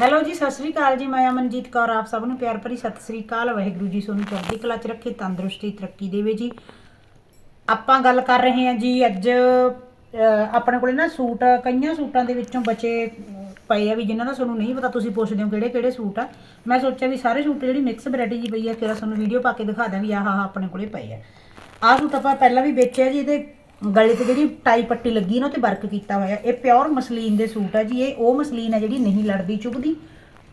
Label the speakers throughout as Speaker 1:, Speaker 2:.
Speaker 1: Hello ਜੀ, ਸਤਿ ਸ੍ਰੀ ਅਕਾਲ ਜੀ। ਮੈਂ ਅਮਨਜੀਤ ਕੌਰ, ਆਪ ਸਭ ਨੂੰ ਪਿਆਰ ਭਰੀ ਸਤਿ ਸ੍ਰੀ ਅਕਾਲ। ਵਾਹਿਗੁਰੂ ਜੀ ਤੁਹਾਨੂੰ ਚੜ੍ਹਦੀ ਕਲਾ 'ਚ ਰੱਖੇ, ਤੰਦਰੁਸਤੀ, ਤਰੱਕੀ ਦੇਵੇ ਜੀ। ਆਪਾਂ ਗੱਲ ਕਰ ਰਹੇ ਹਾਂ ਜੀ, ਅੱਜ ਆਪਣੇ ਕੋਲੇ ਨਾ ਸੂਟ, ਕਈਆਂ ਸੂਟਾਂ ਦੇ ਵਿੱਚੋਂ ਬਚੇ ਪਏ ਆ ਵੀ ਜਿਨ੍ਹਾਂ ਦਾ ਤੁਹਾਨੂੰ ਨਹੀਂ ਪਤਾ, ਤੁਸੀਂ ਪੁੱਛਦੇ ਹੋ ਕਿਹੜੇ ਕਿਹੜੇ ਸੂਟ ਆ। ਮੈਂ ਸੋਚਿਆ ਵੀ ਸਾਰੇ ਸੂਟ ਜਿਹੜੀ ਮਿਕਸ ਵੈਰਾਈਟੀ ਜੀ ਪਈ ਆ, ਕਿਹੜਾ ਤੁਹਾਨੂੰ ਵੀਡੀਓ ਪਾ ਕੇ ਦਿਖਾ ਦਾਂ ਵੀ ਆਹ ਆਹ ਆਪਣੇ ਕੋਲੇ ਪਏ ਆ। ਆਹ ਸੂਟ ਆਪਾਂ ਪਹਿਲਾਂ ਵੀ ਵੇਚਿਆ ਜੀ, ਇਹਦੇ ਗਲੇ ਤੇ ਜਿਹੜੀ ਟਾਈ ਪੱਟੀ ਲੱਗੀ ਨਾ ਉਹ ਤੇ ਵਰਕ ਕੀਤਾ ਹੋਇਆ ਇਹ ਪਿਓਰ ਮਸਲੀਨ ਦੇ ਸੂਟ ਆ ਜੀ, ਇਹ ਉਹ ਮਸਲੀਨ ਆ ਜਿਹੜੀ ਨਹੀਂ ਲੜਦੀ ਚੁਭਦੀ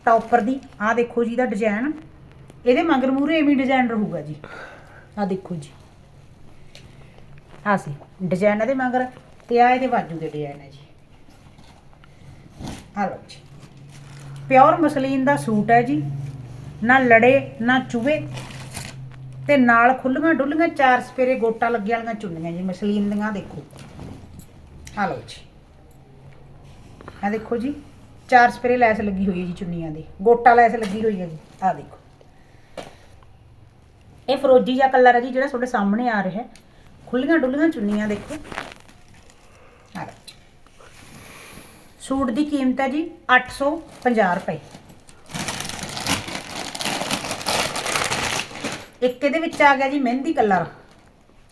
Speaker 1: ਟੌਪਰ ਦੀ। ਆਹ ਦੇਖੋ ਜੀ ਦਾ ਡਿਜ਼ਾਈਨ ਇਹਦੇ ਮਗਰ ਮੂਰੇ ਐਵੇਂ ਡਿਜ਼ਾਈਨ ਰਹੂਗਾ ਜੀ। ਆਹ ਦੇਖੋ ਜੀ। ਆਹ ਸੀ ਡਿਜ਼ਾਈਨ ਇਹਦੇ ਮਗਰ ਤੇ ਆ ਇਹਦੇ ਬਾਜੂ ਦੇ ਡਿਜ਼ਾਈਨ ਹੈ ਜੀ। ਆਹ ਲਓ ਜੀ। ਪਿਓਰ ਮਸਲੀਨ ਦਾ ਸੂਟ ਹੈ ਜੀ। ਨਾ ਲੜੇ, ਨਾ ਚੁਵੇ ਤੇ ਨਾਲ ਖੁੱਲੀਆਂ ਡੁੱਲੀਆਂ ਚਾਰ ਸਪੇਰੇ ਗੋਟਾ ਲੱਗੀਆਂ ਵਾਲੀਆਂ ਚੁੰਨੀਆਂ ਜੀ, ਮਸਲੀਨ ਦੀਆਂ ਦੇਖੋ। ਆਹ ਲਓ ਜੀ। ਆਹ ਦੇਖੋ ਜੀ, ਚਾਰ ਸਪੇਰੇ ਲੈਸ ਲੱਗੀ ਹੋਈ ਹੈ ਜੀ ਚੁੰਨੀਆਂ ਦੀ। ਗੋਟਾ ਲੈਸ ਲੱਗੀ ਹੋਈ ਹੈ ਜੀ, ਆਹ ਦੇਖੋ। ਇਹ ਫਰੋਜੀ ਜਿਹਾ ਕਲਰ ਹੈ ਜੀ, ਜਿਹੜਾ ਤੁਹਾਡੇ ਸਾਹਮਣੇ ਆ ਰਿਹਾ ਹੈ। ਖੁੱਲੀਆਂ ਡੁੱਲੀਆਂ ਚੁੰਨੀਆਂ ਦੇਖੋ। ਆਹ ਲਓ ਸੂਟ ਦੀ ਕੀਮਤ ਹੈ ਜੀ 850 ਰੁਪਏ। ਇੱਕ ਇਹਦੇ ਵਿੱਚ ਆ ਗਿਆ ਜੀ ਮਹਿੰਦੀ ਕਲਰ।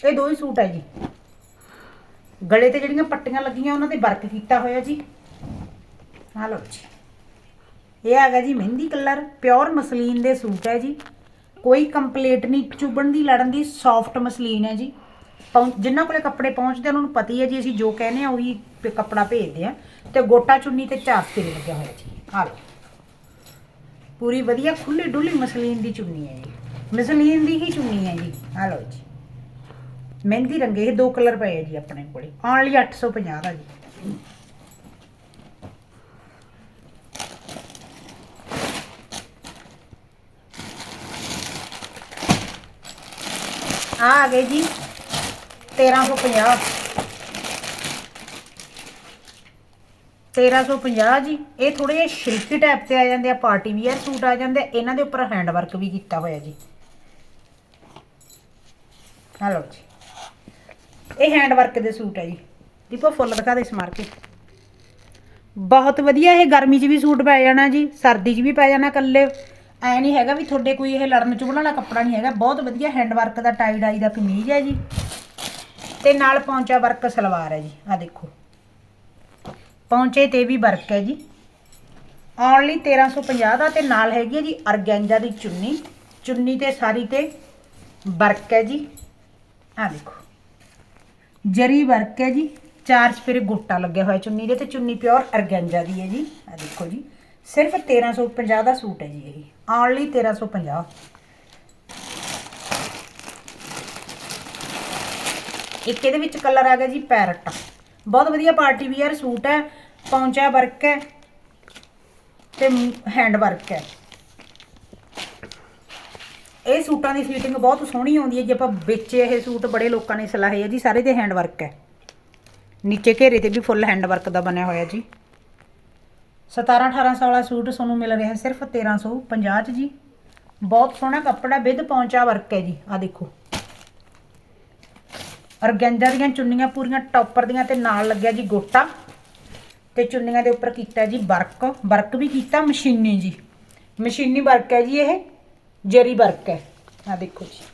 Speaker 1: ਇਹ ਦੋ ਹੀ ਸੂਟ ਹੈ ਜੀ। ਗਲੇ ਤੇ ਜਿਹੜੀਆਂ ਪੱਟੀਆਂ ਲੱਗੀਆਂ, ਉਹਨਾਂ ਤੇ ਵਰਕ ਕੀਤਾ ਹੋਇਆ ਜੀ। ਆਹ ਲਓ ਜੀ। ਇਹ ਆ ਗਿਆ ਜੀ ਮਹਿੰਦੀ ਕਲਰ, ਪਿਓਰ ਮਸਲੀਨ ਦੇ ਸੂਟ ਹੈ ਜੀ। ਕੋਈ ਕੰਪਲੀਟ ਨਹੀਂ, ਚੁਬਣ ਦੀ, ਲੜਨ ਦੀ ਸੌਫਟ ਮਸਲੀਨ ਹੈ ਜੀ। ਪਹੁੰ- ਜਿਨ੍ਹਾਂ ਕੋਲੇ ਕੱਪੜੇ ਪਹੁੰਚਦੇ ਉਹਨਾਂ ਨੂੰ ਪਤਾ ਹੀ ਹੈ ਜੀ, ਅਸੀਂ ਜੋ ਕਹਿੰਦੇ ਆ, ਉਹੀ ਪ- ਕੱਪੜਾ ਭੇਜਦੇ ਆ। ਤੇ ਗੋਟਾ ਚੁੰਨੀ ਤੇ ਚਾਰ ਤੇ ਲੱਗਿਆ ਹੋਇਆ ਜੀ। ਆਹ ਲਓ। ਪੂਰੀ ਵਧੀਆ ਖੁੱਲੀ ਡੁੱਲੀ ਮਸਲੀਨ ਦੀ ਚੁੰਨੀ ਹੈ ਜੀ ਮਸਲੀਨ ਦੀ ਹੀ ਚੁੰਨੀ ਹੈ ਜੀ। ਆਹ ਲਓ ਜੀ। ਮਹਿੰਦੀ ਰੰਗੇ ਇਹ ਦੋ ਕਲਰ ਪਏ ਆ ਜੀ ਆਪਣੇ ਕੋਲੇ। ਓਨਲੀ 850 ਦਾ ਜੀ। ਆ ਆ ਗਏ ਜੀ 1350 1350 ਜੀ। ਇਹ ਥੋੜੇ ਜਿਹੇ ਸ਼ਿਲਕੀ ਟਾਈਪ ਤੇ ਆ ਜਾਂਦੇ ਆ, ਪਾਰਟੀ ਵੀਅਰ ਸੂਟ ਆ ਜਾਂਦੇ ਆ। ਇਹਨਾਂ ਦੇ ਉੱਪਰ ਹੈਂਡ ਵਰਕ ਵੀ ਕੀਤਾ ਹੋਇਆ ਜੀ। ਆ ਲਓ ਜੀ। ਇਹ ਹੈਂਡ ਵਰਕ ਦੇ ਸੂਟ ਹੈ ਜੀ। ਦੀਪੋ, ਫੁੱਲ ਦਿਖਾ ਦੇ ਸਮਾਰ ਕੇ ਬਹੁਤ ਵਧੀਆ ਇਹ ਗਰਮੀ 'ਚ ਵੀ ਸੂਟ ਪੈ ਜਾਣਾ ਜੀ, ਸਰਦੀ 'ਚ ਵੀ ਪੈ ਜਾਣਾ ਕੱਲੇ ਐ ਨਹੀਂ ਹੈਗਾ ਵੀ ਤੁਹਾਡੇ ਕੋਈ ਇਹ ਲੜਨ ਚੁਬਣ ਵਾਲਾ ਕੱਪੜਾ ਨਹੀਂ ਹੈਗਾ। ਬਹੁਤ ਵਧੀਆ ਹੈਂਡ ਵਰਕ ਦਾ ਟਾਈ ਡਾਈ ਦਾ ਕਮੀਜ਼ ਹੈ ਜੀ। ਤੇ ਨਾਲ ਪੌਂਚਾ ਵਰਕ ਸਲਵਾਰ ਹੈ ਜੀ। ਆ ਦੇਖੋ। ਪੌਂਚੇ ਤੇ ਵੀ ਵਰਕ ਹੈ ਜੀ। ਓਨਲੀ 1350 ਦਾ ਤੇ ਨਾਲ ਹੈਗੀ ਹੈ ਜੀ ਅਰਗੈਂਜਾ ਦੀ ਚੁੰਨੀ। ਚੁੰਨੀ ਤੇ ਸਾਰੀ ਤੇ ਵਰਕ ਹੈ ਜੀ। ਆ ਦੇਖੋ। ਜਰੀ ਵਰਕ ਹੈ ਜੀ, ਚਾਰ ਸਪੇਰੇ ਗੋਟਾ ਲੱਗਿਆ ਹੋਇਆ ਚੁੰਨੀ ਦੇ ਤੇ ਚੁੰਨੀ ਪਿਓਰ ਅਰਗੈਂਜਾ ਦੀ ਹੈ ਜੀ। ਆ ਦੇਖੋ ਜੀ, ਸਿਰਫ 1350 ਦਾ ਸੂਟ ਹੈ ਜੀ ਇਹ। ਓਨਲੀ 1350 ਇੱਕ ਇਹਦੇ ਵਿੱਚ ਕਲਰ ਆ ਗਿਆ ਜੀ ਪੈਰਟ। ਬਹੁਤ ਵਧੀਆ ਪਾਰਟੀ ਵੀਅਰ ਸੂਟ ਹੈ, ਪੌਂਚਾ ਵਰਕ ਹੈ ਤੇ ਹੈਂਡ ਵਰਕ ਹੈ। ਇਹ ਸੂਟਾਂ ਦੀ ਫਿਟਿੰਗ ਬਹੁਤ ਸੋਹਣੀ ਆਉਂਦੀ ਹੈ ਜੇ, ਆਪਾਂ ਵੇਚੇ ਇਹ ਸੂਟ ਬੜੇ ਲੋਕਾਂ ਨੇ ਸਲਾਹੇ ਹੈ ਜੀ, ਸਾਰੇ ਤੇ ਹੈਂਡ ਵਰਕ ਹੈ। ਨੀਚੇ ਘੇਰੇ ਤੇ ਵੀ ਫੁੱਲ ਹੈਂਡ ਵਰਕ ਦਾ ਬਣਿਆ ਹੋਇਆ ਜੀ। 17 1800 ਵਾਲਾ ਸੂਟ ਤੁਹਾਨੂੰ ਮਿਲ ਰਿਹਾ, ਸਿਰਫ 1350 ਚ ਜੀ। ਬਹੁਤ ਸੋਹਣਾ ਕੱਪੜਾ ਵਿਦ ਪੌਂਚਾ ਵਰਕ ਹੈ ਜੀ ਆ ਦੇਖੋ। ਅਰਗੈਂਜਾ ਦੀਆਂ ਚੁੰਨੀਆਂ ਪੂਰੀਆਂ ਟੌਪਰ ਦੀਆਂ ਤੇ ਨਾਲ ਲੱਗਿਆ ਜੀ ਗੋਟਾ ਤੇ ਚੁੰਨੀਆਂ ਦੇ ਉੱਪਰ ਕੀਤਾ ਜੀ ਵਰਕ। ਵਰਕ ਵੀ ਕੀਤਾ ਮਸ਼ੀਨੀ ਜੀ। ਮਸ਼ੀਨੀ ਵਰਕ ਹੈ ਜੀ ਇਹ। ਜਰੀ ਵਰਕ ਹੈ। ਆ ਦੇਖੋ ਜੀ।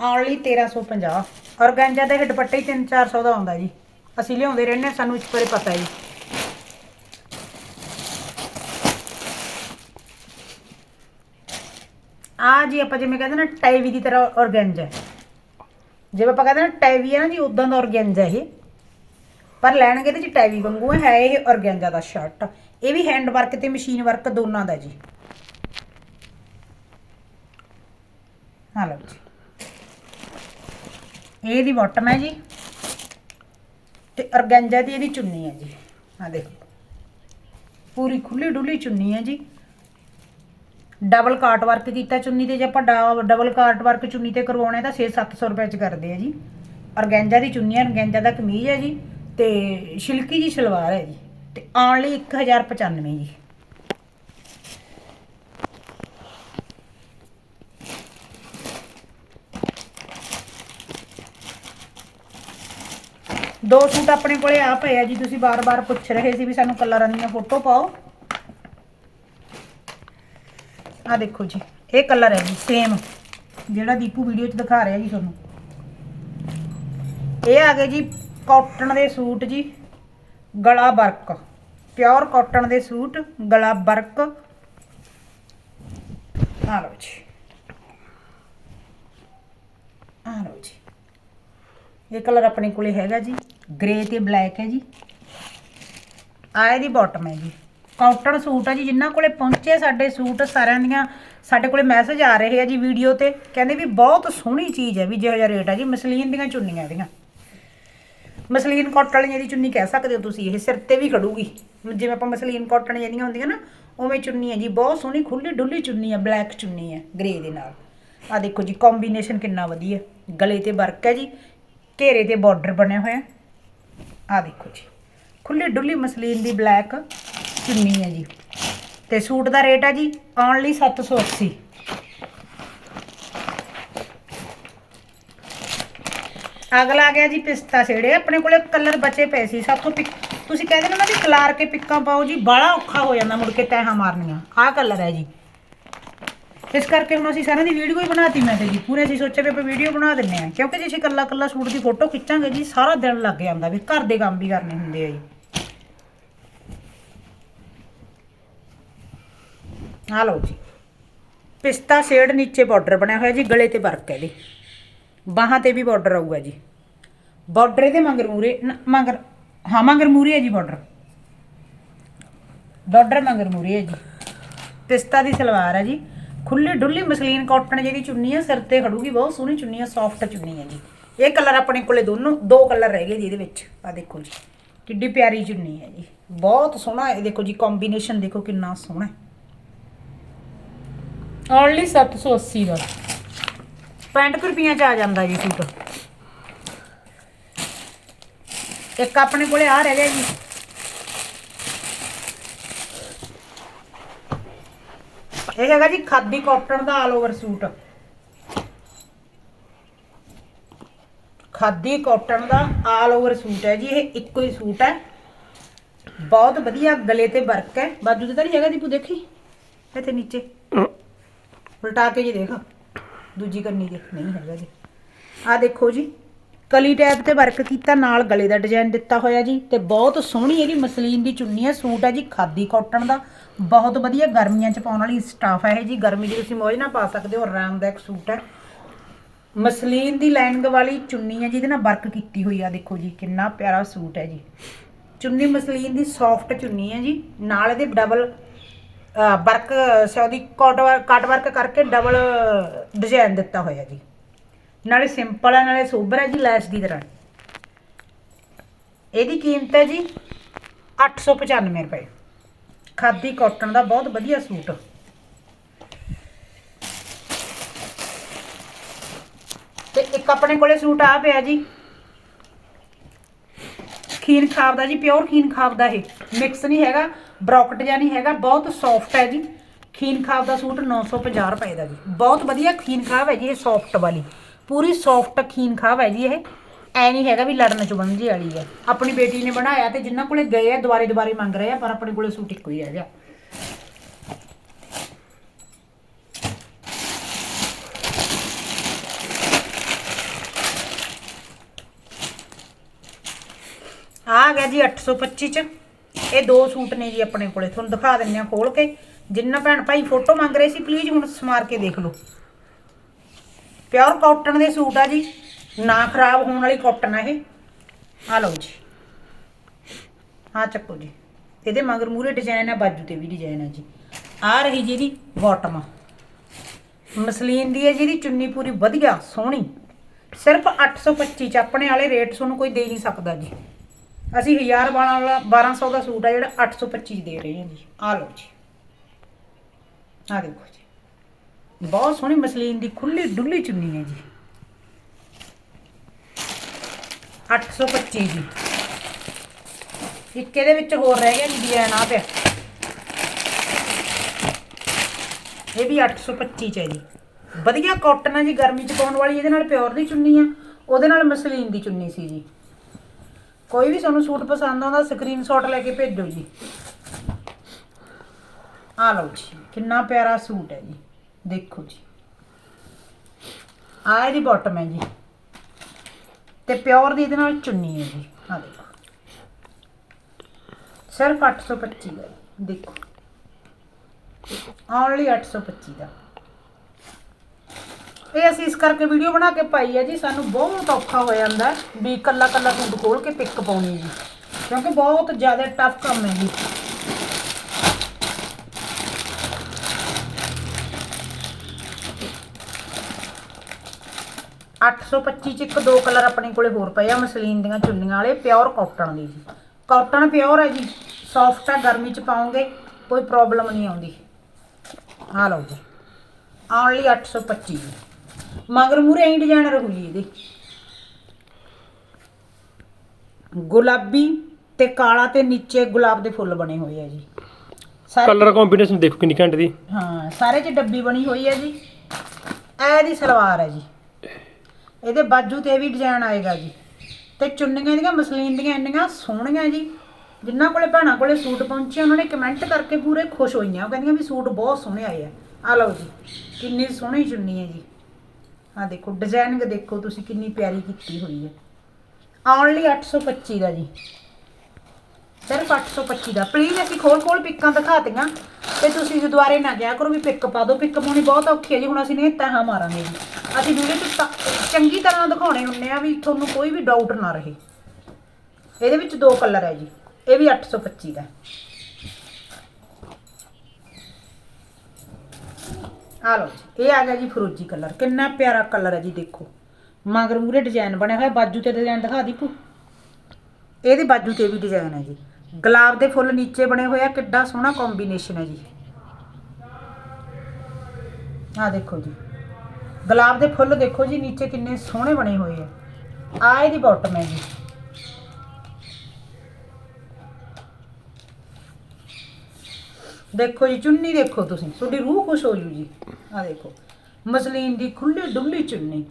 Speaker 1: ਓਨਲੀ 1350 ਔਰਗੈਂਜਾ ਦੇ ਦੁਪੱਟੇ ਹੀ 3-400 ਦਾ ਆਉਂਦਾ ਜੀ। ਅਸੀਂ ਲਿਆਉਂਦੇ ਰਹਿੰਦੇ ਸਾਨੂੰ ਇਸ ਬਾਰੇ ਪਤਾ ਜੀ। ਆ ਜੀ ਆਪਾਂ ਜਿਵੇਂ ਕਹਿੰਦੇ ਨਾ, ਟੈਵੀ ਦੀ ਤਰ੍ਹਾਂ ਔਰਗੈਂਜਾ ਜਿਵੇਂ ਆਪਾਂ ਕਹਿੰਦੇ ਨਾ, ਟੈਵੀ ਹੈ ਨਾ ਜੀ ਉਦਾਂ ਦਾ ਔਰਗੈਂਜਾ ਇਹ। ਪਰ ਲੈਣਗੇ ਤੇ ਜੀ ਟੈਵੀ ਵਾਂਗੂ ਹੈ, ਇਹ ਔਰਗੈਂਜਾ ਦਾ ਸ਼ਰਟ। ਇਹ ਵੀ ਹੈਂਡ ਵਰਕ ਤੇ ਮਸ਼ੀਨ ਵਰਕ ਦੋਨਾਂ ਦਾ ਜੀ। ਹਾਂ ਲਓ ਜੀ। ਇਹ ਇਹਦੀ ਬਾਟਮ ਹੈ ਜੀ। ਤੇ ਅਰਗੈਂਜਾ ਦੀ ਇਹਦੀ ਚੁੰਨੀ ਹੈ ਜੀ। ਆ ਦੇਖੋ। ਪੂਰੀ ਖੁੱਲੀ ਡੁੱਲੀ ਚੁੰਨੀ ਹੈ ਜੀ। ਡਬਲ ਕਾਟ ਵਰਕ ਕੀਤਾ ਚੁੰਨੀ ਤੇ ਜੇ ਆਪਾਂ ਡਬਲ ਕਾਟ ਵਰਕ ਚੁੰਨੀ ਤੇ ਕਰਵਾਉਣਾ ਤਾਂ 6-700 ਰੁਪਏ ਚ ਕਰਦੇ ਆ ਜੀ। ਅਰਗੈਂਜਾ ਦੀ ਚੁੰਨੀ ਹੈ ਅਰਗੈਂਜਾ ਦਾ ਕਮੀਜ਼ ਹੈ ਜੀ। ਤੇ ਸ਼ਿਲਕੀ ਜੀ ਸਲਵਾਰ ਹੈ ਜੀ। ਤੇ ਓਨਲੀ 1095 ਜੀ। ਦੋ ਸੂਟ ਆਪਣੇ ਕੋਲੇ ਆ ਪਏ ਆ ਜੀ, ਤੁਸੀਂ ਬਾਰ-ਬਾਰ ਪੁੱਛ ਰਹੇ ਸੀ ਵੀ ਸਾਨੂੰ ਕਲਰਾਂ ਦੀਆਂ ਫੋਟੋ ਪਾਓ। ਆ ਦੇਖੋ ਜੀ, ਇਹ ਕਲਰ ਹੈ ਜੀ ਸੇਮ ਜਿਹੜਾ ਦੀਪੂ ਵੀਡੀਓ 'ਚ ਦਿਖਾ ਰਿਹਾ ਜੀ ਤੁਹਾਨੂੰ। ਇਹ ਆ ਗਏ ਜੀ ਕਾਟਨ ਦੇ ਸੂਟ ਜੀ, ਗਲਾ ਵਰਕ ਪਿਓਰ ਕਾਟਨ ਦੇ ਸੂਟ, ਗਲਾ ਵਰਕ ਆ ਲਓ ਜੀ। ਆ ਲਓ ਜੀ। ਇਹ ਕਲਰ ਆਪਣੇ ਕੋਲੇ ਹੈਗਾ ਜੀ। ਗ੍ਰੇ ਤੇ ਬਲੈਕ ਹੈ ਜੀ। ਆ ਇਹਦੀ ਬਾਟਮ ਹੈ ਜੀ। ਕਾਟਨ ਸੂਟ ਆ ਜੀ, ਜਿਨ੍ਹਾਂ ਕੋਲੇ ਪਹੁੰਚੇ ਸਾਡੇ ਸੂਟ ਸਾਰਿਆਂ ਦੀਆਂ, ਸਾਡੇ ਕੋਲੇ ਮੈਸੇਜ ਆ ਰਹੇ ਆ ਜੀ ਵੀਡੀਓ ਤੇ। ਕਹਿੰਦੇ ਵੀ ਬਹੁਤ ਸੋਹਣੀ ਚੀਜ਼ ਹੈ ਵੀ ਜਿਹੋ ਜਿਹਾ ਰੇਟ ਹੈ ਜੀ, ਮਸਲੀਨ ਦੀਆਂ ਚੁੰਨੀਆਂ ਇਹਦੀਆਂ। ਮਸਲੀਨ ਕਾਟਨ ਵਾਲੀਆਂ ਦੀ ਚੁੰਨੀ ਕਹਿ ਸਕਦੇ ਹੋ ਤੁਸੀਂ, ਇਹ ਸਿਰ ਤੇ ਵੀ ਖੜੂਗੀ। ਜਿਵੇਂ ਆਪਾਂ ਮਸਲੀਨ ਕਾਟਨ ਜਿਹੜੀਆਂ ਹੁੰਦੀਆਂ ਨਾ, ਉਵੇਂ ਚੁੰਨੀ ਹੈ ਜੀ, ਬਹੁਤ ਸੋਹਣੀ ਖੁੱਲੀ ਡੁੱਲੀ ਚੁੰਨੀ ਹੈ ਬਲੈਕ ਚੁੰਨੀ ਹੈ ਗ੍ਰੇ ਦੇ ਨਾਲ। ਆ ਦੇਖੋ ਜੀ ਕੰਬੀਨੇਸ਼ਨ ਕਿੰਨਾ ਵਧੀਆ। ਗਲੇ ਤੇ ਵਰਕ ਹੈ ਜੀ। ਘੇਰੇ ਦੇ ਬਾਰਡਰ ਬਣਿਆ ਹੋਇਆ ਆ। ਦੇਖੋ ਜੀ। ਖੁੱਲੀ ਡੁੱਲੀ ਮਸਲੀਨ ਦੀ ਬਲੈਕ ਚੁੰਨੀ ਹੈ ਜੀ। ਤੇ ਸੂਟ ਦਾ ਰੇਟ ਹੈ ਜੀ ਓਨਲੀ 780 ਅਗਲਾ ਆ ਗਿਆ ਜੀ ਪਿਸਤਾ ਛੇੜੇ। ਆਪਣੇ ਕੋਲੇ ਕਲਰ ਬਚੇ ਪਏ ਸੀ। ਸਾਥੋਂ ਪਿਕ ਤੁਸੀਂ ਕਹਿੰਦੇ ਨਾ ਵੀ ਕਲਾਰ ਕੇ ਪਿੱਕਾਂ ਪਾਓ ਜੀ ਬੜਾ ਔਖਾ ਹੋ ਜਾਂਦਾ ਮੁੜ ਕੇ ਤੈਹਾਂ ਮਾਰਨੀਆਂ। ਆਹ ਕਲਰ ਹੈ ਜੀ। ਇਸ ਕਰਕੇ ਹੁਣ ਅਸੀਂ ਸਾਰਿਆਂ ਦੀ ਵੀਡੀਓ ਹੀ ਬਣਾਤੀ ਮੈਂ ਤੇ ਜੀ। ਪੂਰੇ ਅਸੀਂ ਸੋਚਿਆ ਵੀ ਆਪਾਂ ਵੀਡੀਓ ਬਣਾ ਦਿੰਨੇ ਆ। ਕਿਉਂਕਿ ਜੇ ਅਸੀਂ ਕੱਲਾ ਕੱਲਾ ਸੂਟ ਦੀ ਫੋਟੋ ਖਿੱਚਾਂਗੇ ਜੀ, ਸਾਰਾ ਦਿਨ ਲੱਗ ਜਾਂਦਾ ਵੀ ਘਰ ਦੇ ਕੰਮ ਵੀ ਕਰਨੇ ਹੁੰਦੇ ਆ ਜੀ। ਆ ਲਓ ਜੀ। ਪਿਸਤਾ ਸ਼ੇਡ ਨੀਚੇ ਬਾਰਡਰ ਬਣਿਆ ਹੋਇਆ ਜੀ, ਗਲੇ ਤੇ ਵਰਕ ਹੈ ਜੀ ਬਾਹਾਂ ਤੇ ਵੀ ਬਾਰਡਰ ਆਊਗਾ ਜੀ। ਬਾਰਡਰ ਇਹਦੇ ਮਗਰ ਮੂਰੇ ਮਗਰ, ਹਾਂ, ਮਗਰ ਮੂਰੇ ਹੈ ਜੀ ਬਾਰਡਰ ਬਾਰਡਰ ਮਗਰ ਮੂਰੇ ਹੈ ਜੀ। ਪਿਸਤਾ ਦੀ ਸਲਵਾਰ ਹੈ ਜੀ। ਖੁੱਲੀ ਡੁੱਲੀ ਮਸਲੀਨ ਕਾਟਨ ਜਿਹੜੀ ਚੁੰਨੀ ਹੈ ਸਿਰ ਤੇ ਖੜੂਗੀ ਬਹੁਤ ਸੋਹਣੀ ਚੁੰਨੀ ਹੈ ਸੌਫਟ ਚੁੰਨੀ ਹੈ ਜੀ। ਇਹ ਕਲਰ ਆਪਣੇ ਕੋਲੇ ਦੋਨੋਂ ਦੋ ਕਲਰ ਰਹਿ ਗਏ ਜੀ ਇਹਦੇ ਵਿੱਚ। ਆ ਦੇਖੋ ਜੀ ਕਿੱਡੀ ਪਿਆਰੀ ਚੁੰਨੀ ਹੈ ਜੀ। ਬਹੁਤ ਸੋਹਣਾ ਹੈ ਦੇਖੋ ਜੀ ਕੰਬੀਨੇਸ਼ਨ ਦੇਖੋ ਕਿੰਨਾ ਸੋਹਣਾ ਹੈ। ਓਨਲੀ 780 ਦਾ। 65 ਰੁਪਈਆਂ ਚ ਆ ਜਾਂਦਾ ਜੀ ਸੂਟ। ਇੱਕ ਆਪਣੇ ਕੋਲੇ ਆ ਰਹਿ ਗਿਆ ਜੀ। ਇਹ ਹੈਗਾ ਜੀ ਖਾਦੀ ਕਾਟਨ ਦਾ all over suit khadi cotton ਦਾ ਆਲ ਓਵਰ ਸੂਟ ਹੈ ਜੀ ਇਹ ਇੱਕੋ ਹੀ ਸੂਟ ਹੈ। ਬਹੁਤ ਵਧੀਆ ਗਲੇ ਤੇ ਵਰਕ ਹੈ। ਬਾਜੂ ਤੇ ਤਾਂ ਨਹੀਂ ਹੈਗਾ ਦੀਪੂ ਦੇਖੀ? ਇੱਥੇ ਨੀਚੇ। ਉਲਟਾ ਕੇ ਜੀ ਦੇਖ। ਦੂਜੀ ਕੰਨੀ ਦੇਖ ਨਹੀਂ ਹੈਗਾ ਜੀ। ਆ ਦੇਖੋ ਜੀ। ਕਲੀ ਟੈਪ ਤੇ ਵਰਕ ਕੀਤਾ, ਨਾਲ ਗਲੇ ਦਾ ਡਿਜ਼ਾਈਨ ਦਿੱਤਾ ਹੋਇਆ ਜੀ ਤੇ ਬਹੁਤ ਸੋਹਣੀ ਇਹਦੀ ਮਸਲੀਨ ਦੀ ਚੁੰਨੀ ਹੈ, ਸੂਟ ਹੈ ਜੀ ਖਾਦੀ ਕਾਟਨ ਦਾ। ਬਹੁਤ ਵਧੀਆ ਗਰਮੀਆਂ 'ਚ ਪਾਉਣ ਵਾਲੀ ਸਟਾਫ ਹੈ ਇਹ ਜੀ, ਗਰਮੀ ਦੀ ਤੁਸੀਂ ਮੌਜ ਨਾ ਪਾ ਸਕਦੇ ਹੋ, ਆਰਾਮਦਾਇਕ ਸੂਟ ਹੈ। ਮਸਲੀਨ ਦੀ ਲਾਈਨਿੰਗ ਵਾਲੀ ਚੁੰਨੀ ਹੈ ਜਿਹਦੇ ਨਾਲ ਵਰਕ ਕੀਤੀ ਹੋਈ ਆ, ਦੇਖੋ ਜੀ, ਕਿੰਨਾ ਪਿਆਰਾ ਸੂਟ ਹੈ ਜੀ। ਚੁੰਨੀ ਮਸਲੀਨ ਦੀ ਸੌਫਟ ਚੁੰਨੀ ਹੈ ਜੀ, ਨਾਲ ਇਹਦੇ ਡਬਲ ਵਰਕ ਸੌਦੀ ਕੱਟ ਕੱਟ ਵਰਕ ਕਰਕੇ ਡਬਲ ਡਿਜ਼ਾਈਨ ਦਿੱਤਾ ਹੋਇਆ ਜੀ। ਨਾਲੇ ਸਿੰਪਲ ਹੈ ਨਾਲੇ ਸੋਬਰ ਹੈ ਜੀ, ਲੈਸ ਦੀ ਤਰ੍ਹਾਂ। ਇਹਦੀ ਕੀਮਤ ਹੈ ਜੀ 895 ਰੁਪਏ। ਖਾਦੀ ਕਾਟਨ ਦਾ ਬਹੁਤ ਵਧੀਆ ਸੂਟ। ਤੇ ਇੱਕ ਆਪਣੇ ਕੋਲੇ ਸੂਟ ਆ ਪਿਆ ਜੀ। ਖੀਨ ਖਾਬ ਦਾ ਜੀ, ਪਿਓਰ ਖੀਨ ਖਾਬ ਦਾ ਇਹ। ਮਿਕਸ ਨਹੀਂ ਹੈਗਾ, ਬ੍ਰੌਕਟ ਜਿਹਾ ਨਹੀਂ ਹੈਗਾ, ਬਹੁਤ ਸੌਫਟ ਹੈ ਜੀ। ਖੀਨ ਖਾਬ ਦਾ ਸੂਟ 950 ਰੁਪਏ ਦਾ ਜੀ। ਬਹੁਤ ਵਧੀਆ ਖੀਨ ਖਾਬ ਹੈ ਜੀ, ਇਹ ਸੌਫਟ ਵਾਲੀ। ਪੂਰੀ ਸੌਫਟ ਖੀਨ ਖਾਬ ਹੈ ਜੀ ਇਹ। ਐ ਨਹੀਂ ਹੈਗਾ ਵੀ ਲੜਨ ਚੁਬਣ ਜੀ ਵਾਲੀ ਹੈ ਆਪਣੀ ਬੇਟੀ ਨੇ ਬਣਾਇਆ ਤੇ ਜਿਨ੍ਹਾਂ ਕੋਲੇ ਗਏ ਆ, ਦੁਬਾਰੇ ਦੁਬਾਰੇ ਮੰਗ ਰਹੇ ਆ, ਪਰ ਆਪਣੇ ਕੋਲੇ ਸੂਟ ਇੱਕੋ ਹੀ ਆ ਗਿਆ। ਆ ਗਿਆ ਜੀ 825 ਚ। ਇਹ ਦੋ ਸੂਟ ਨੇ ਜੀ ਆਪਣੇ ਕੋਲੇ। ਤੁਹਾਨੂੰ ਦਿਖਾ ਦਿੰਨੇ ਆ ਖੋਲ ਕੇ। ਜਿੰਨਾ ਭੈਣ ਭਾਈ ਫੋਟੋ ਮੰਗ ਰਹੇ ਸੀ ਪਲੀਜ਼ ਹੁਣ ਸਮਾਰ ਕੇ ਦੇਖ ਲਓ। ਪਿਓਰ ਕਾਟਨ ਦੇ ਸੂਟ ਆ ਜੀ। ਨਾ ਖਰਾਬ ਹੋਣ ਵਾਲੀ ਕਾਟਨ ਆ ਇਹ। ਆ ਲਓ ਜੀ। ਹਾਂ ਚੱਕੋ ਜੀ। ਇਹਦੇ ਮਗਰ ਮੂਰੇ ਡਿਜ਼ਾਈਨ ਆ, ਬਾਜੂ ਤੇ ਵੀ ਡਿਜ਼ਾਈਨ ਆ ਜੀ। ਆ ਰਹੀ ਜੀ ਇਹਦੀ ਬਾਟਮ ਮਸਲੀਨ ਦੀ ਹੈ ਜਿਹਦੀ ਚੁੰਨੀ ਪੂਰੀ ਵਧੀਆ, ਸੋਹਣੀ। ਸਿਰਫ 825 ਚ ਆਪਣੇ ਵਾਲੇ ਰੇਟ ਤੁਹਾਨੂੰ ਕੋਈ ਦੇ ਨਹੀਂ ਸਕਦਾ ਜੀ। ਅਸੀਂ 1000 ਵਾਲਾ 1200 ਦਾ ਸੂਟ ਆ ਜਿਹੜਾ 825 ਦੇ ਰਹੇ ਹਾਂ ਜੀ। ਆ ਲਓ ਜੀ। ਆ ਦੇਖੋ ਜੀ। ਬਹੁਤ ਸੋਹਣੀ ਮਸਲੀਨ ਦੀ ਖੁੱਲੀ ਡੁੱਲੀ ਚੁੰਨੀ ਹੈ ਜੀ। 825 ਜੀ। ਇੱਕ ਇਹਦੇ ਵਿੱਚ ਹੋਰ ਰਹਿ ਗਿਆ ਜੀ, ਡਿਜ਼ਾਈਨ ਆ ਪਿਆ। ਇਹ ਵੀ 825 ਚ ਹੈ ਜੀ। ਵਧੀਆ ਕਾਟਨ ਹੈ ਜੀ, ਗਰਮੀ ਚ ਪਾਉਣ ਵਾਲੀ, ਇਹਦੇ ਨਾਲ ਪਿਓਰ ਦੀ ਚੁੰਨੀ ਆ। ਉਹਦੇ ਨਾਲ ਮਸਲੀਨ ਦੀ ਚੁੰਨੀ ਸੀ ਜੀ। ਕੋਈ ਵੀ ਤੁਹਾਨੂੰ ਸੂਟ ਪਸੰਦ ਆਉਂਦਾ ਸਕਰੀਨਸ਼ਾਟ ਲੈ ਕੇ ਭੇਜੋ ਜੀ। ਆ ਲਓ ਜੀ, ਕਿੰਨਾ ਪਿਆਰਾ ਸੂਟ ਹੈ ਜੀ। ਦੇਖੋ ਜੀ। ਆ ਇਹਦੀ ਬਾਟਮ ਹੈ ਜੀ। ਤੇ ਪਿਓਰ ਦੀ ਇਹਦੇ ਨਾਲ ਚੁੰਨੀ ਹੈ ਜੀ। ਆ ਦੇਖੋ। ਸਿਰਫ 825 ਦਾ ਜੀ, ਦੇਖੋ। ਓਨਲੀ 825 ਦਾ। ਇਹ ਅਸੀਂ ਇਸ ਕਰਕੇ ਵੀਡੀਓ ਬਣਾ ਕੇ ਪਾਈ ਹੈ ਜੀ ਸਾਨੂੰ ਬਹੁਤ ਔਖਾ ਹੋ ਜਾਂਦਾ ਵੀ ਕੱਲਾ ਕੱਲਾ ਸੂਟ ਖੋਲ ਕੇ ਪਿੱਕ ਪਾਉਣੀ ਜੀ। ਕਿਉਂਕਿ ਬਹੁਤ ਜ਼ਿਆਦਾ ਟਫ ਕੰਮ ਹੈ ਜੀ। ਅੱਠ ਸੌ ਪੱਚੀ ਚ ਇੱਕ ਦੋ ਕਲਰ ਆਪਣੇ ਕੋਲੇ ਹੋਰ ਪਏ ਆ ਮਸਲੀਨ ਦੀਆਂ ਚੁੰਨੀਆਂ ਵਾਲੇ ਪਿਓਰ ਕਾਟਨ ਦੀ ਜੀ। ਕਾਟਨ ਪਿਓਰ ਹੈ ਜੀ ਸੌਫਟ ਹੈ ਗਰਮੀ ਚ ਪਾਉਂਗੇ ਕੋਈ ਪ੍ਰੋਬਲਮ ਨਹੀਂ ਆਉਂਦੀ। ਆ ਲਓ ਜੀ ਓਨਲੀ 825 ਜੀ। ਮਗਰ ਮੂਰੇ ਐਂ ਡਿਜ਼ਾਈਨ ਰਹੂ ਜੀ ਇਹਦੇ। ਗੁਲਾਬੀ ਤੇ ਕਾਲਾ ਤੇ ਨੀਚੇ ਗੁਲਾਬ ਦੇ ਫੁੱਲ ਬਣੇ ਹੋਏ ਆ ਜੀ। ਸਾਰੇ
Speaker 2: ਕਲਰ ਕੰਬੀਨੇਸ਼ਨ ਦੇਖੋ ਕਿੰਨੀ ਘੈਂਟ ਦੀ।
Speaker 1: ਹਾਂ ਸਾਰੇ ਚ ਡੱਬੀ ਬਣੀ ਹੋਈ ਹੈ ਜੀ। ਇਹ ਦੀ ਸਲਵਾਰ ਹੈ ਜੀ। ਇਹਦੇ ਬਾਜੂ ਤੇ ਵੀ ਡਿਜ਼ਾਈਨ ਆਏਗਾ ਜੀ। ਤੇ ਚੁੰਨੀਆਂ ਦੀਆਂ, ਮਸਲੀਨ ਦੀਆਂ ਇੰਨੀਆਂ ਸੋਹਣੀਆਂ ਜੀ। ਜਿਨ੍ਹਾਂ ਕੋਲੇ ਭੈਣਾਂ ਕੋਲੇ ਸੂਟ ਪਹੁੰਚੇ, ਉਹਨਾਂ ਨੇ ਕਮੈਂਟ ਕਰਕੇ ਪੂਰੇ ਖੁਸ਼ ਹੋਈਆਂ। ਉਹ ਕਹਿੰਦੀਆਂ ਵੀ ਸੂਟ ਬਹੁਤ ਸੋਹਣੇ ਆਏ ਆ। ਆ ਲਓ ਜੀ, ਕਿੰਨੀ ਸੋਹਣੀ ਚੁੰਨੀ ਹੈ ਜੀ। ਆ ਦੇਖੋ ਡਿਜ਼ਾਈਨਿੰਗ ਦੇਖੋ ਤੁਸੀਂ ਕਿੰਨੀ ਪਿਆਰੀ ਕੀਤੀ ਹੋਈ ਹੈ। ਓਨਲੀ 825 ਦਾ ਜੀ। ਸਿਰਫ 825 ਦਾ। ਪਲੀਜ਼ ਅਸੀਂ ਖੋਲ ਖੋਲ ਪਿੱਕਾਂ ਦਿਖਾਤੀਆਂ। ਤੇ ਤੁਸੀਂ ਦੁਬਾਰੇ ਨਾ ਗਿਆ ਕਰੋ ਵੀ ਪਿੱਕ ਪਾ ਦਿਓ। ਪਿੱਕ ਪਾਉਣੀ ਬਹੁਤ ਔਖੀ ਹੈ ਜੀ। ਹੁਣ ਅਸੀਂ ਨੇ ਤਹਾਂ ਮਾਰਾਂਗੇ ਜੀ। ਅਸੀਂ ਵੀਡੀਓ ਚ ਤਾਂ ਚੰਗੀ ਤਰ੍ਹਾਂ ਦਿਖਾਉਣੇ ਹੁੰਦੇ ਆ ਵੀ ਤੁਹਾਨੂੰ ਕੋਈ ਵੀ ਡਾਊਟ ਨਾ ਰਹੇ। ਇਹਦੇ ਵਿੱਚ ਦੋ ਕਲਰ ਹੈ ਜੀ। ਇਹ ਵੀ 825 ਦਾ। ਆ ਲਓ ਜੀ, ਇਹ ਆ ਗਿਆ ਜੀ ਫਰੋਜੀ ਕਲਰ ਕਿੰਨਾ ਪਿਆਰਾ ਕਲਰ ਹੈ ਜੀ, ਦੇਖੋ। ਮਗਰ ਮੂਰੇ ਡਿਜ਼ਾਈਨ ਬਣਿਆ ਹੋਇਆ, ਬਾਜੂ ਤੇ ਡਿਜ਼ਾਈਨ ਦਿਖਾ ਦੀ ਭੂ। ਇਹਦੇ ਬਾਜੂ ਤੇ ਵੀ ਡਿਜ਼ਾਈਨ ਹੈ ਜੀ। ਗੁਲਾਬ ਦੇ ਫੁੱਲ ਨੀਚੇ ਬਣੇ ਹੋਏ ਆ, ਕਿੱਡਾ ਸੋਹਣਾ ਕੰਬੀਨੇਸ਼ਨ ਹੈ ਜੀ। ਆ ਦੇਖੋ ਜੀ। ਗੁਲਾਬ ਦੇ ਫੁੱਲ ਦੇਖੋ ਜੀ, ਨੀਚੇ ਕਿੰਨੇ ਸੋਹਣੇ ਬਣੇ ਹੋਏ ਆ। ਆ ਇਹਦੀ ਬਾਟਮ ਹੈ ਜੀ। ਦੇਖੋ ਜੀ, ਚੁੰਨੀ ਦੇਖੋ ਤੁਸੀਂ। ਤੁਹਾਡੀ ਰੂਹ ਖੁਸ਼ ਹੋ ਜੂ ਜੀ। ਆ ਦੇਖੋ। ਮਸਲੀਨ ਦੀ ਖੁੱਲੀ ਡੁੱਲੀ ਚੁੰਨੀ।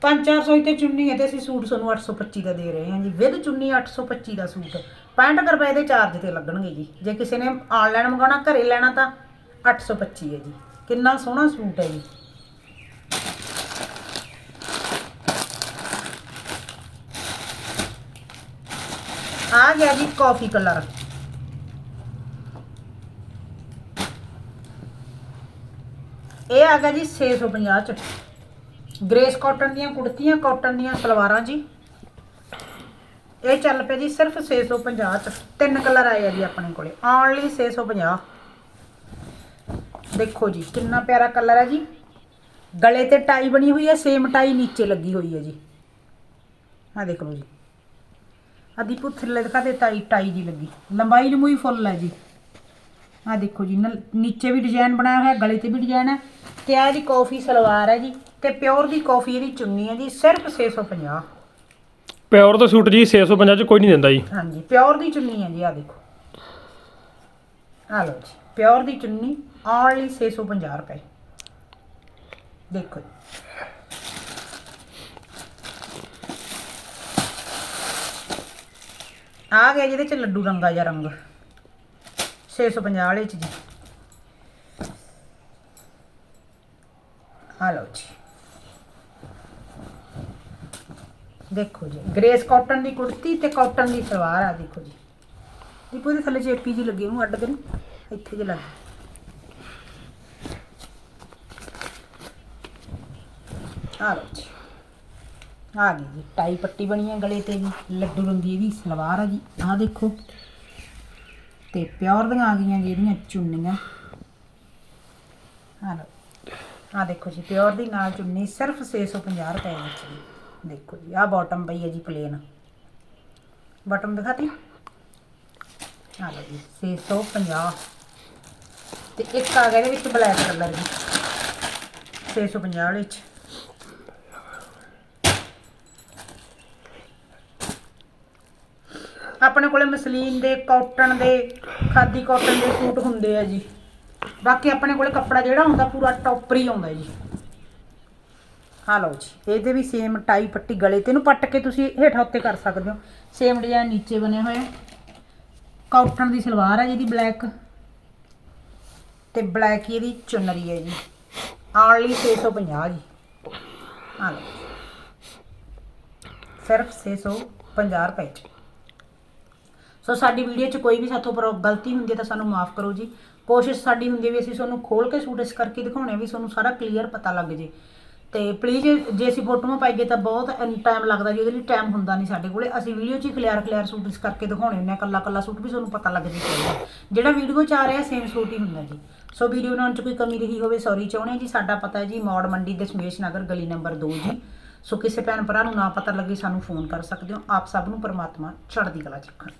Speaker 1: 5-400 ਤੇ ਚੁੰਨੀ ਹੈ ਤੇ ਅਸੀਂ ਸੂਟ ਤੁਹਾਨੂੰ 825 ਦਾ ਦੇ ਰਹੇ ਹਾਂ ਜੀ। ਵਿਦ ਚੁੰਨੀ 825 ਦਾ ਸੂਟ। 65 ਕੁ ਰੁਪਏ ਦੇ ਚਾਰਜ ਤੇ ਲੱਗਣਗੇ ਜੀ। ਜੇ ਕਿਸੇ ਨੇ ਆਨਲਾਈਨ ਮੰਗਾਉਣਾ, ਘਰੇ ਲੈਣਾ ਤਾਂ 825 ਹੈ ਜੀ। ਕਿੰਨਾ ਸੋਹਣਾ ਸੂਟ ਹੈ ਜੀ। ਆ ਗਿਆ ਜੀ ਕਾਫੀ ਕਲਰ ਇਹ ਆ ਗਿਆ ਜੀ 650 ਚ ਗ੍ਰੇਸ ਕਾਟਨ ਦੀਆਂ ਕੁੜਤੀਆਂ ਕਾਟਨ ਦੀਆਂ ਸਲਵਾਰਾਂ ਜੀ ਇਹ ਚੱਲ ਪਿਆ ਜੀ ਸਿਰਫ 650 ਚ ਤਿੰਨ ਕਲਰ ਆਏ ਆ ਜੀ ਆਪਣੇ ਕੋਲੇ ਓਨਲੀ 650 ਦੇਖੋ ਜੀ ਕਿੰਨਾ ਪਿਆਰਾ ਕਲਰ ਹੈ ਜੀ ਗਲੇ ਤੇ ਟਾਈ ਬਣੀ ਹੋਈ ਹੈ ਸੇਮ ਟਾਈ ਨੀਚੇ ਲੱਗੀ ਹੋਈ ਹੈ ਜੀ। ਆ ਦੇਖ ਲਓ ਜੀ। ਆਦੀ ਪੁੱਥਲੇ ਦਿਖਾ ਦੇ ਟਾਈ ਟਾਈ ਦੀ ਲੱਗੀ। ਲੰਬਾਈ ਲੰਬੂਈ ਫੁੱਲ ਹੈ ਜੀ। ਆ ਦੇਖੋ ਜੀ ਨੀਚੇ ਵੀ ਡਿਜ਼ਾਈਨ ਬਣਾਇਆ ਹੋਇਆ ਗਲੇ ਤੇ ਵੀ ਡਿਜ਼ਾਈਨ ਹੈ। ਤੇ ਆ ਇਹਦੀ ਕਾਫੀ ਸਲਵਾਰ ਹੈ ਜੀ। ਤੇ ਪਿਓਰ ਦੀ ਕਾਫੀ ਇਹਦੀ ਚੁੰਨੀ ਹੈ ਜੀ ਸਿਰਫ 650
Speaker 2: ਪਿਓਰ ਦਾ ਸੂਟ ਜੀ 650 ਚ ਕੋਈ ਨਹੀਂ ਦਿੰਦਾ ਜੀ।
Speaker 1: ਹਾਂਜੀ ਪਿਓਰ ਦੀ ਚੁੰਨੀ ਹੈ ਜੀ ਆ ਦੇਖੋ। ਆ ਲਓ ਜੀ ਪਿਓਰ ਦੀ ਚੁੰਨੀ ਓਨਲੀ 650 ਰੁਪਏ। ਦੇਖੋ ਜੀ ਆ ਗਿਆ ਜਿਹਦੇ ਚ ਲੱਡੂ ਰੰਗਾ ਜਿਹਾ ਰੰਗ। 650 ਵਾਲੇ ਚ ਜੀ। ਆ ਲਓ ਜੀ। ਦੇਖੋ ਜੀ, ਗ੍ਰੇਸ ਕਾਟਨ ਦੀ ਕੁੜਤੀ ਤੇ ਕਾਟਨ ਦੀ ਸਲਵਾਰ ਆ ਦੇਖੋ ਜੀ। ਦੀਪੋ ਦੇ ਥੱਲੇ ਚੇਪੀ ਜੀ ਲੱਗੀ ਨੂੰ ਅੱਡ ਕਰੀ ਇੱਥੇ ਜੇ ਲੱਗ ਆ ਲਓ ਜੀ। ਆ ਗਈ ਜੀ, ਟਾਈ ਪੱਟੀ ਬਣੀ ਹੈ ਗਲੇ ਤੇ ਜੀ, ਲੱਡੂ ਰੰਗੀ ਇਹਦੀ, ਸਲਵਾਰ ਆ ਜੀ ਆ ਦੇਖੋ। ਤੇ ਪਿਓਰ ਦੀਆਂ ਆ ਗਈਆਂ ਜੀ, ਇਹਦੀਆਂ ਚੁੰਨੀਆਂ। ਆ ਲਓ। ਆ ਦੇਖੋ ਜੀ, ਪਿਓਰ ਦੀ ਨਾਲ ਚੁੰਨੀ ਸਿਰਫ 650 ਰੁਪਏ ਵਿੱਚ ਜੀ। ਦੇਖੋ ਜੀ ਆ ਬਾਟਮ ਪਈ ਹੈ ਜੀ ਪਲੇਨ ਬਾਟਮ ਦਿਖਾਤੀ? ਆ ਲਓ ਜੀ 650 ਤੇ ਇੱਕ ਆ ਗਿਆ ਇਹਦੇ ਵਿੱਚ ਬਲੈਕ ਕਲਰ ਦੀ 650 ਵਾਲੇ ਚ। ਆਪਣੇ ਕੋਲੇ ਮਸਲੀਨ ਦੇ ਕਾਟਨ ਦੇ, ਖਾਦੀ ਕਾਟਨ ਦੇ ਸੂਟ ਹੁੰਦੇ ਆ ਜੀ। ਬਾਕੀ ਆਪਣੇ ਕੋਲੇ ਕੱਪੜਾ ਜਿਹੜਾ ਹੁੰਦਾ ਪੂਰਾ ਟੌਪਰ ਹੀ ਆਉਂਦਾ ਜੀ। ਹਾਂ ਲਓ ਜੀ, ਇਹਦੇ ਵੀ ਸੇਮ ਟਾਈ ਪੱਟੀ ਗਲੇ ਤੇ ਇਹਨੂੰ ਪੱਟ ਕੇ ਤੁਸੀਂ ਹੇਠਾਂ ਉੱਤੇ ਕਰ ਸਕਦੇ ਹੋ। ਸੇਮ ਡਿਜ਼ਾਈਨ ਨੀਚੇ ਬਣੇ ਹੋਏ ਆ। ਕਾਟਨ ਦੀ ਸਲਵਾਰ ਹੈ ਜਿਹਦੀ ਬਲੈਕ ਤੇ ਬਲੈਕ ਇਹਦੀ ਚੁਨਰੀ ਹੈ ਜੀ। ਆਨਲੀ 650 ਜੀ। ਹਾਂ ਲਓ ਸਿਰਫ 650 ਰੁਪਏ ਚ। ਸੋ ਸਾਡੀ ਵੀਡੀਓ 'ਚ ਕੋਈ ਵੀ ਸਾਥੋਂ ਪਰ ਗਲਤੀ ਹੁੰਦੀ ਹੈ ਤਾਂ ਸਾਨੂੰ ਮਾਫ ਕਰੋ ਜੀ। ਕੋਸ਼ਿਸ਼ ਸਾਡੀ ਹੁੰਦੀ ਹੈ ਵੀ ਅਸੀਂ ਤੁਹਾਨੂੰ ਖੋਲ ਕੇ ਸੂਟ ਇਸ ਕਰਕੇ ਦਿਖਾਉਣੇ ਆ ਵੀ ਤੁਹਾਨੂੰ ਸਾਰਾ ਕਲੀਅਰ ਪਤਾ ਲੱਗ ਜੇ। ਤੇ ਪਲੀਜ਼ ਜੇ ਅਸੀਂ ਫੋਟੋਆਂ ਪਾਈਏ ਤਾਂ ਬਹੁਤ ਟਾਈਮ ਲੱਗਦਾ ਜੀ, ਉਹਦੇ ਲਈ ਟਾਈਮ ਹੁੰਦਾ ਨਹੀਂ ਸਾਡੇ ਕੋਲੇ। ਅਸੀਂ ਵੀਡੀਓ 'ਚ ਹੀ ਖਲਿਆਰ ਖਲਿਆਰ ਸੂਟ ਇਸ ਕਰਕੇ ਦਿਖਾਉਣੇ ਹੁੰਦੇ ਆ ਕੱਲਾ ਕੱਲਾ ਸੂਟ ਵੀ ਤੁਹਾਨੂੰ ਪਤਾ ਲੱਗ ਜੇ ਜਿਹੜਾ ਵੀਡੀਓ 'ਚ ਆ ਰਿਹਾ ਸੇਮ ਸੂਟ ਹੀ ਹੁੰਦਾ ਜੀ। ਸੋ ਵੀਡੀਓ ਬਣਾਉਣ 'ਚ ਕੋਈ ਕਮੀ ਰਹੀ ਹੋਵੇ ਸੌਰੀ ਚਾਹੁੰਦੇ ਹਾਂ ਜੀ, ਸਾਡਾ ਪਤਾ ਹੈ ਜੀ, ਮੌੜ ਮੰਡੀ ਦਸ਼ਮੇਸ਼ ਨਗਰ ਗਲੀ ਨੰਬਰ 2 ਜੀ। ਸੋ ਕਿਸੇ ਭੈਣ ਭਰਾ ਨੂੰ ਨਾ ਪਤਾ ਲੱਗੇ ਸਾਨੂੰ ਫੋਨ ਕਰ ਸਕਦੇ ਹੋ। ਆਪ ਸਭ ਨੂੰ ਪਰਮਾਤਮਾ ਚੜ੍ਹਦੀ ਕਲਾ ਚ ਰੱਖਣ।